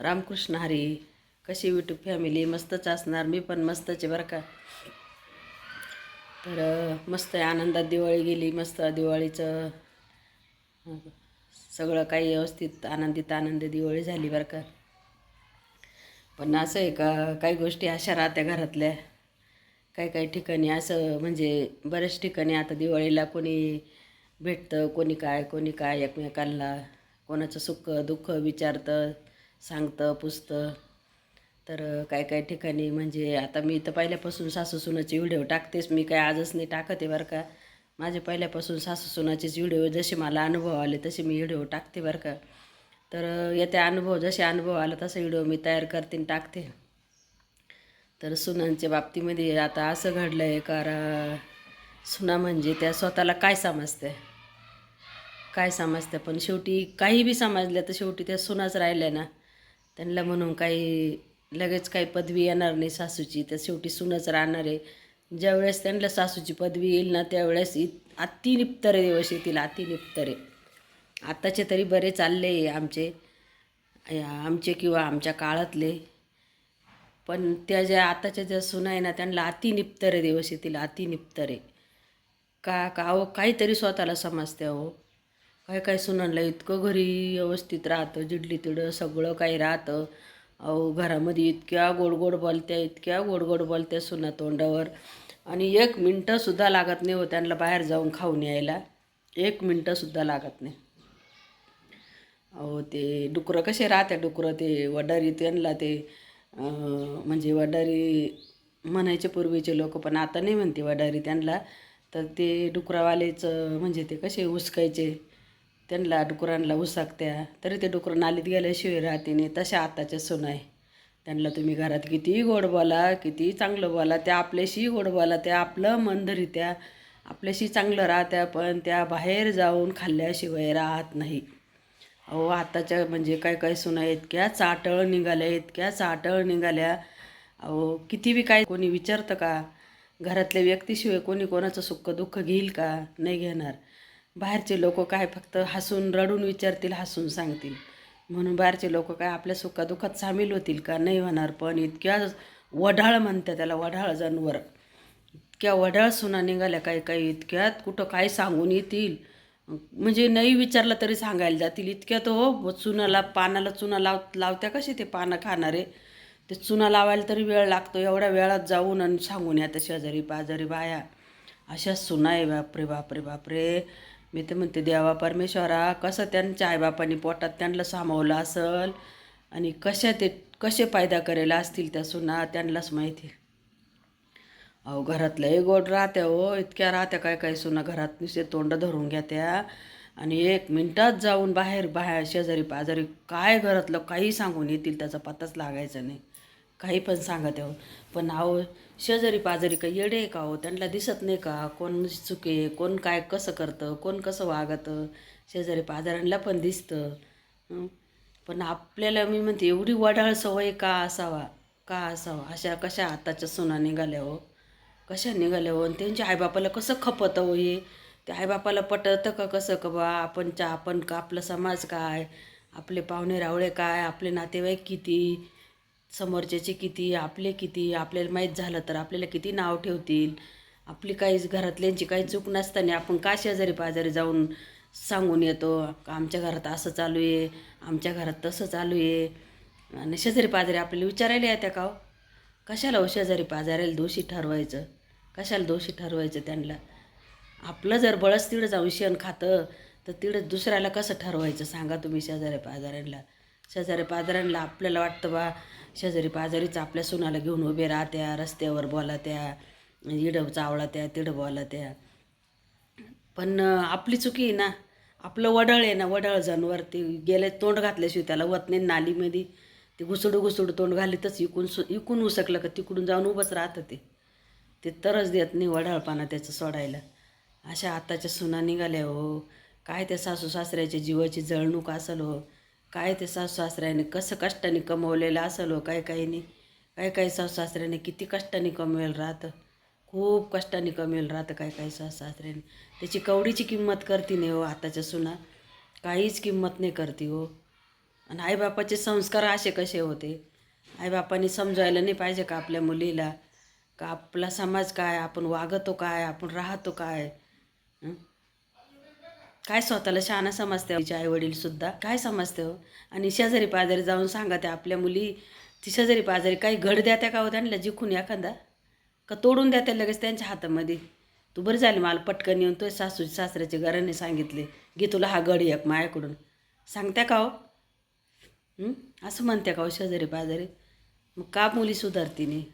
रामकृष्ण हरी कशी YouTube family मस्तच असणार मी पण मस्तच आहे बरं का. तर मस्त आहे आनंदात दिवाळी गेली मस्त दिवाळीचं सगळं काही व्यवस्थित आनंदित आनंद दिवाळी झाली बरं का. पण असं आहे का काही गोष्टी अशा राहत्या घरातल्या. काही काही ठिकाणी असं म्हणजे बऱ्याच ठिकाणी आता दिवाळीला कोणी भेटतं कोणी काय कोणी काय एकमेकांना कोणाचं सुख दुःख विचारतं. सांगतं पुसतं. तर काय काय ठिकाणी म्हणजे आता मी तर पहिल्यापासून सासू सुनाचे व्हिडिओ टाकतेच. मी काय आजच नाही टाकते बरं का. माझे पहिल्यापासून सासू सुनाचेच व्हिडिओ जसे मला अनुभव आले तसे मी व्हिडिओ टाकते बरं का. तर येत्या अनुभव जसे अनुभव आला तसा व्हिडिओ मी तयार करते आणि टाकते. तर सुनांच्या बाबतीमध्ये आता असं घडलं आहे कारण सुना म्हणजे त्या स्वतःला काय समजते काय समजते पण शेवटी काही बी समजल्या तर शेवटी त्या सुनाच राहिल्या ना. त्यांना म्हणून काही लगेच काही पदवी येणार नाही सासूची तर शेवटी सुनच राहणार आहे. ज्यावेळेस त्यांना सासूची पदवी येईल ना त्यावेळेस इत अति निप्तरे दिवस येतील अति आत्ताचे तरी बरे चालले आमचे आमचे किंवा आमच्या काळातले. पण त्या ज्या आताच्या ज्या सुना आहे ना त्यांना अति रे दिवस येतील अति का का अहो काहीतरी स्वतःला समजते अहो. काय काय सुनांना इतकं घरी व्यवस्थित राहतं जिडली तिडं सगळं काही राहतं. अहो घरामध्ये इतक्या गोड गोड बोलत्या इतक्या गोड गोड बोलत्या सुना तोंडावर. आणि एक मिनटंसुद्धा लागत नाही हो त्यांना बाहेर जाऊन खाऊन यायला. एक मिनटंसुद्धा लागत नाही. अहो ते डुकरं कसे राहते डुकरं ते वडारी त्यांना ते म्हणजे वडारी म्हणायचे पूर्वीचे लोक पण आता नाही म्हणते वडारी त्यांना. तर ते डुकरावालेच म्हणजे ते कसे उसकायचे त्यांना डुकरांना उसाकत्या तरी ते डुकरं नालीत गेल्याशिवाय राहते नाही. तशा आताच्या सून आहे. त्यांना तुम्ही घरात कितीही गोड बोला कितीही चांगलं बोला त्या आपल्याशी गोड बोला त्या आपलं मन धरित्या आपल्याशी चांगलं राहत्या पण त्या बाहेर जाऊन खाल्ल्याशिवाय राहत नाही. अहो आताच्या म्हणजे काय काय सुना इतक्या चाटळ निघाल्या इतक्या चाटळ निघाल्या. अहो किती बी काय कोणी विचारतं का? घरातल्या व्यक्तीशिवाय कोणी कोणाचं सुख दुःख घेईल का? नाही घेणार. बाहेरचे लोक काय फक्त हसून रडून विचारतील हसून सांगतील. म्हणून बाहेरचे लोक काय आपल्या सुखादुखात सामील होतील का? नाही होणार पण इतक्या वढाळ म्हणतात त्याला वढाळ जनावर. इतक्या वढाळ सुना निघाल्या काही काही इतक्यात कुठं काय सांगून येतील? म्हणजे नाही विचारलं तरी सांगायला जातील. इतक्यात हो चुनाला पानाला चुना लाव लावत्या कशी ते पानं खाणारे? ते चुना लावायला तरी वेळ लागतो. एवढ्या वेळात जाऊन आणि सांगून या शेजारी पाजारी बाया. अशा सुना आहे. बापरे बापरे बापरे. मी तर म्हणते देवा परमेश्वरा कसं त्यांच्या आईबापांनी पोटात त्यांना सामावलं असल आणि कशा ते कसे फायदा करायला असतील त्या सुना त्यांनाच माहिती अहो घरातलंही गोड राहत्या हो इतक्या राहत्या काय काय सुना घरात नुसते तोंड धरून घ्यात्या आणि एक मिनटात जाऊन बाहेर बाहेर शेजारी पाजारी काय घरातलं काही सांगून येतील त्याचा पत्ताच लागायचा नाही. काही पण सांगत आहे. पण अहो शेजारी पाजारी का येडे आहे का हो? त्यांना दिसत नाही का? कोण चुके कोण काय कसं करतं कोण कसं वागतं? शेजारी पाजाऱ्यांना पण दिसतं. पण आपल्याला मी म्हणते एवढी वडाळ सवय का असावा? का असावा? अशा कशा आताच्या सुना निघाल्या हो? कशा निघाल्या हो? आणि त्यांच्या आईबापाला कसं खपतं हो हे? त्या आईबापाला पटतं का कसं का बा? आपण चा आपण का? आपला समाज काय? आपले पाहुणे रावळे काय? आपले नातेवाईक किती? समोरच्याचे किती आपले किती आपल्याला माहीत झालं तर आपल्याला किती नाव ठेवतील? आपली काही घरातल्यांची काही चूक नसताना आपण का शेजारी पाजारी जाऊन सांगून येतो का आमच्या घरात असं चालू आहे आमच्या घरात तसं चालू आहे? आणि शेजारी पाजारी आपल्याला विचारायला येत्या का हो? कशाला हो शेजारी पाजाऱ्याला दोषी ठरवायचं? कशाला दोषी ठरवायचं त्यांना? आपलं जर बळच तिकडं जाऊन शेण खातं तर तिकडं दुसऱ्याला कसं ठरवायचं? सांगा तुम्ही शेजारी पाजाऱ्यांना. शेजारी पाजाऱ्यांना आपल्याला वाटतं बा शेजारी पाजारीच आपल्या सुनाला घेऊन उभे राहत्या रस्त्यावर बोला त्या इडं चावला त्या तिडं बोला त्या पण आपली चुकी आहे ना आपलं वडळ आहे ना वडळ जनावर ते गेले तोंड घातल्याशिवाय त्याला वत नाही नालीमध्ये ते घुसडू घुसडू तोंड घालीतच इकून सु इकून उसकलं का तिकडून जाऊन उभंच राहतं ते. ते तरच देत नाही वडाळपाना त्याचं सोडायला. अशा आताच्या सुना निघाल्या हो. काय त्या सासू सासऱ्याच्या जीवाची जळणूक असेल हो. काय ते सासू सासऱ्याने कसं कष्टाने कमवलेलं असेल हो काय काही नाही. काय काही सासू सासऱ्याने किती कष्टाने कमवेल राहतं. खूप कष्टाने कमेल राहतं काय काही सासू सासऱ्याने त्याची कवडीची किंमत करती नाही हो आताच्या सुना. काहीच किंमत नाही करती हो. आणि आईबापाचे संस्कार असे कसे होते? आईबापांनी समजायला नाही पाहिजे का आपल्या मुलीला? का आपला समाज काय? आपण वागतो काय? आपण राहतो काय? काय स्वतःला शहाणा समजते तिचे आई वडील सुद्धा? काय समजते हो? आणि शेजारी पाजारी जाऊन सांगा त्या आपल्या मुली ती शेजारी पाजारी काही घड द्या त्या का हो त्यांना? जिखून एखादा? का तोडून द्या त्या लगेच त्यांच्या हातामध्ये? तू बरं झाली मला पटकन येऊन तो सासू सासऱ्याचे घराने सांगितले. घे तुला हा गड एक माझ्याकडून सांगत्या का हो? असं म्हणत्या का हो शेजारी पाजारी? मग का मुली सुधारती नाही?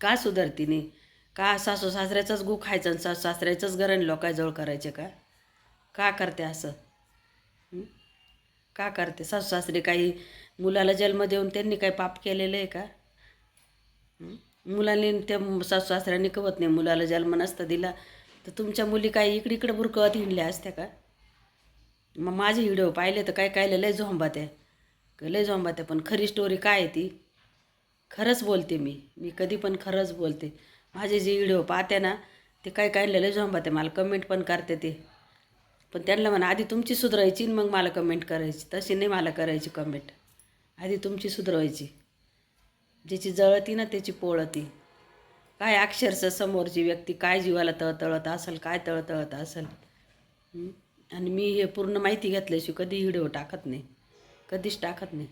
का सुधारती नाही? का सासू सासऱ्याचाच गु खायचं आणि सासू सासऱ्याचंच घराने लोकांजवळ करायचे का? का करते असं? का करते? सासू सासरे काही मुलाला जन्म देऊन त्यांनी काही पाप केलेलं आहे का? मुलांनी त्या सासू सासऱ्यांनी कवत नाही मुलाला जन्म नसता दिला. तर तुमच्या मुली काही इकडे इकडं बुरकवत हिंडल्या असत्या का? मग माझे व्हिडिओ पाहिले तर काय काय लय झोंबात आहे. लय झोंबात आहे पण खरी स्टोरी काय आहे ती? खरंच बोलते मी. मी कधी पण खरंच बोलते. माझे जे व्हिडिओ पाहते ना ते काय काय लय झोंबात आहे. मला कमेंट पण करते ते. पण त्यांना म्हणा आधी तुमची सुधरायची आणि मग मला कमेंट करायची. तशी नाही मला करायची कमेंट आधी तुमची सुधरवायची. ज्याची जळती ना त्याची पोळती. काय अक्षरशः समोरची व्यक्ती काय जीवाला तळतळत असेल काय तळतळत असेल. आणि मी हे पूर्ण माहिती घेतल्याशिवाय कधी व्हिडिओ टाकत नाही. कधीच टाकत नाही.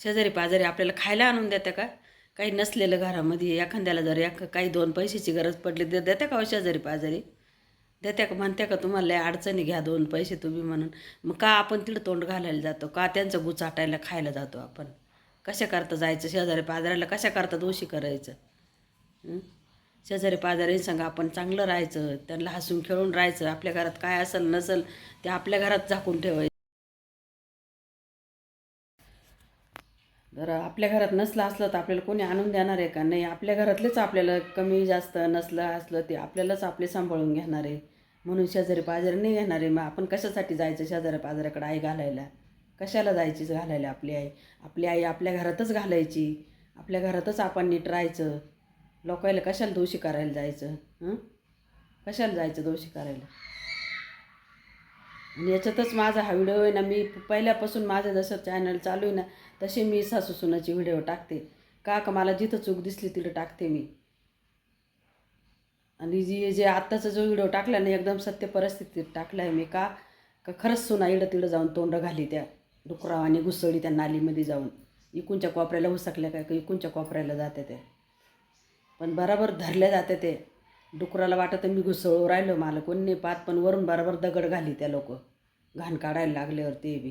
शेजारी पाजारी आपल्याला खायला आणून देत्या का? काही नसलेलं घरामध्ये एखाद्याला जर एक काही दोन पैशाची गरज पडली तर देत्या का हो शेजारी पाजारी? देत्या का म्हणत्या का तुम्हाला लय अडचणी घ्या दोन पैसे तुम्ही म्हणून. मग का आपण तिथं तोंड घालायला जातो? का त्यांचं गुचाटायला खायला जातो आपण? कशा करता जायचं? शेजारी पाजाऱ्याला कशा करता दोषी करायचं? शेजारी पाजारी सांगा आपण चांगलं राहायचं त्यांना हसून खेळून राहायचं आपल्या घरात काय असेल नसेल ते आपल्या घरात झाकून ठेवायचं. जर आपल्या घरात नसलं असलं तर आपल्याला कोणी आणून देणार आहे का? नाही आपल्या घरातलेच आपल्याला कमी जास्त नसलं असलं ते आपल्यालाच आपले सांभाळून घेणार आहे. म्हणून शेजारी पाजारी नाही घेणार आहे. मग आपण कशासाठी जायचं शेजारी पाजाऱ्याकडे आई घालायला? कशाला जायचीच घालायला आपली आई? आपली आई आपल्या घरातच घालायची. आपल्या घरातच आपण नीट राहायचं. लोकायला कशाला दोषी करायला जायचं? हं? कशाला जायचं दोषी करायला? आणि याच्यातच माझा हा व्हिडिओ आहे ना मी पहिल्यापासून माझं जसं चॅनल चालू आहे ना तसे मी सासू सुनाची व्हिडिओ टाकते. का का मला जिथं चूक दिसली तिथं टाकते मी. आणि जी जे आत्ताचा जो व्हिडिओ टाकला ना एकदम सत्य परिस्थितीत टाकला आहे मी का का खरंच सुना इडं तिडं जाऊन तोंड घाली त्या डुकराव आणि घुसळी त्या नालीमध्ये जाऊन. इकूनच्या कोपऱ्याला हुसकल्या काय का इकूनच्या कोपऱ्याला जाते ते. पण बराबर धरल्या जाते ते. डुकराला वाटतं मी घुसळू राहिलो मला कोण नाही पाहत पण वरून बरोबर दगड घाली त्या लोक. घाण काढायला लागल्यावर ते बी.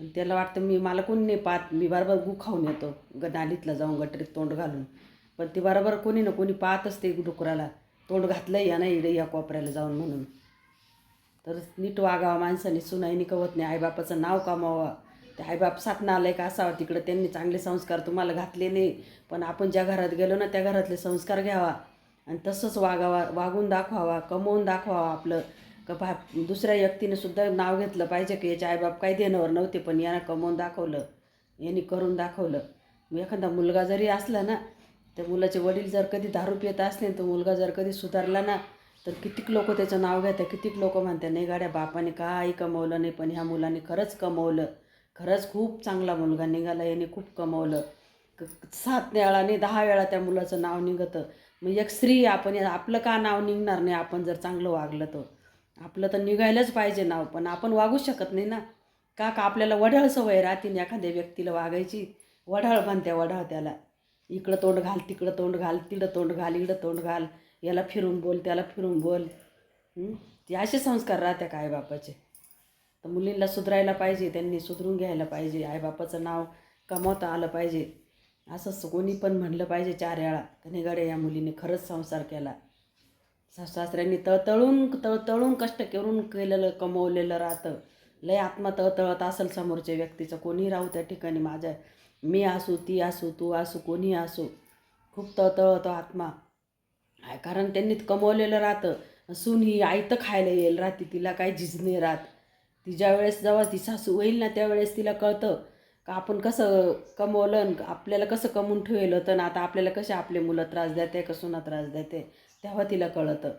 पण त्याला वाटतं मी मला कोण नाही पाहत मी बरोबर गु खाऊन येतो. ग नालीतला जाऊन गटरीत तोंड घालून. पण ते बरोबर कोणी ना कोणी पाहतच ते डुकराला. तोंड घातलं या ना इडे या कोपऱ्याला जाऊन म्हणून. तर नीट वागावा माणसाने सुनाईनी कवत नाही. आईबापाचं नाव कमावा ते आईबाप सापणं नालायक असावा तिकडं. त्यांनी चांगले संस्कार तुम्हाला घातले नाही. पण आपण ज्या घरात गेलो ना त्या घरातले संस्कार घ्यावा. आणि तसंच वागावा वागून दाखवावा कमवून दाखवावा आपलं. का भा दुसऱ्या व्यक्तीने सुद्धा नाव घेतलं पाहिजे की याचे आईबाप काही देण्यावर नव्हते पण यानं कमवून दाखवलं. यांनी करून दाखवलं. एखादा मुलगा जरी असला ना त्या मुलाचे वडील जर कधी दारू पित असले तर मुलगा जर कधी सुधारला ना तर कितीक लोक त्याचं नाव घेतात कितीक लोक म्हणतात नाही गाड्या बापाने काही कमवलं नाही पण ह्या मुलाने खरंच कमवलं. खरंच खूप चांगला मुलगा निघाला याने खूप कमवलं. क- सात वेळाने दहा वेळा त्या मुलाचं नाव निघतं. मग एक स्त्री आपण आपलं का नाव निघणार नाही आपण जर चांगलं वागलं तर. आपलं तर निघायलाच पाहिजे नाव पण आपण वागूच शकत नाही ना. का का आपल्याला वढाळ सवय राहतील एखाद्या व्यक्तीला वागायची? वढाळ म्हणत्या वढाळ त्याला. इकडं तोंड घाल तिकडं तोंड घाल तिकडं तोंड घाल इकडं तोंड घाल याला फिरून बोल त्याला फिरून बोल. ते असे संस्कार राहत्या का आईबापाचे? तर मुलींना सुधरायला पाहिजे त्यांनी सुधरून घ्यायला पाहिजे आईबापाचं नाव कमवता आलं पाहिजे. असंच कोणी पण म्हणलं पाहिजे चार वेळा कनेगडे या मुलीने खरंच संसार केला. सासऱ्यांनी तळतळून तळतळून कष्ट करून केलेलं कमवलेलं राहतं. लय आत्मा तळतळत असेल समोरच्या व्यक्तीचं. कोणी राहू त्या ठिकाणी माझ्या मी असू ती असू तू असू कोणी असू. खूप तळतळतो आत्मा. आहे कारण त्यांनी कमवलेलं राहतं. सून ही आई तर खायला येईल राहते तिला काही झिजणे राहत. ती ज्या वेळेस जेव्हा ती सासू होईल ना त्यावेळेस तिला कळतं. का आपण कसं कमवलं आणि आपल्याला कसं कमवून ठेवलं तर ना आता आपल्याला कसे आपले मुलं त्रास देते का सुना त्रास देते तेव्हा तिला कळतं.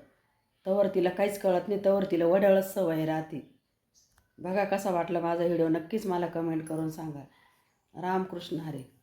तवर तिला काहीच कळत नाही तवर तिला वडाळच सवय राहते. बघा कसा वाटला माझा व्हिडिओ. नक्कीच मला कमेंट करून सांगा. रामकृष्ण हरे.